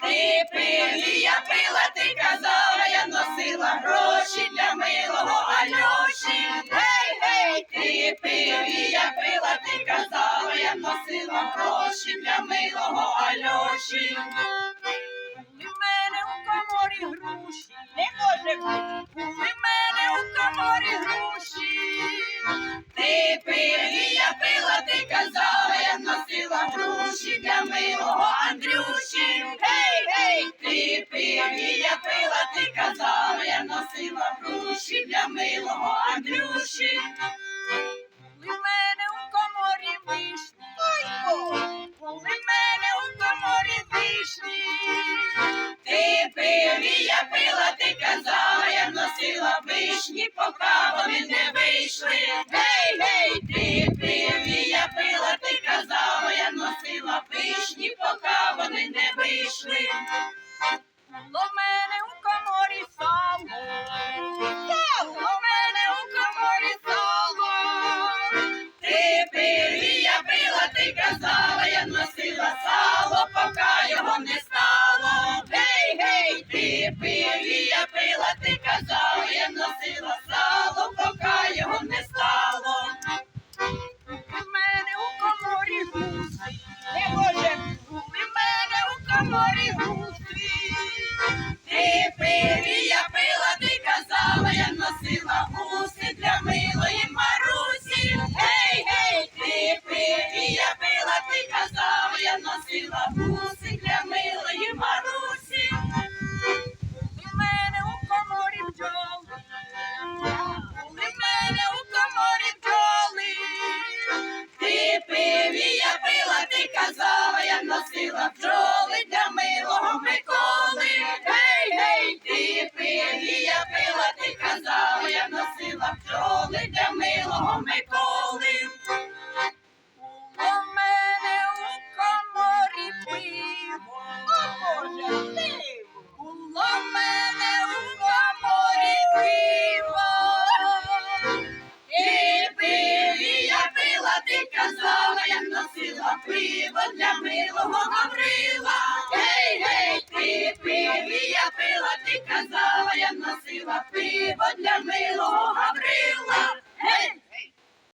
Ти пив, і я пила, ти для милого Альоші. Були в мене у коморі груші. Не може бути. Були мене у коморі груші. Ти пив, і я пила, ти казала, я носила груші для милого Андрюші. Гей, гей, ти пив, і я пила, ти казала, я носила груші для милого Андрюші. Я пила, ти казала, я носила вишні, поки вони не вийшли. Гей, гей, ти пив, і я пила, ти казала, я носила вишні, поки вони не вийшли. В мене у коморі сало. В мене у коморі сало. Ти пив, і я пила, ти казала, я носила сало, носила сало, його не стало. У мене у коморі гуси. Не може. У мене у коморі гуси. Ти пив, я пила, ти казала, я носила гуси для милої Марусі. Гей, гей, ти пив, я пила, ти казала, я носила гуси бджоли для милого Миколи. У мене у коморі пиво. О, Боже, пиво. Було в мене у коморі пиво. Ти пив, і я пила, ти казала, я носила пиво для милого Гаврила. Гей, гей, ти пив, і я пила, ти казала, я носила пиво для милого.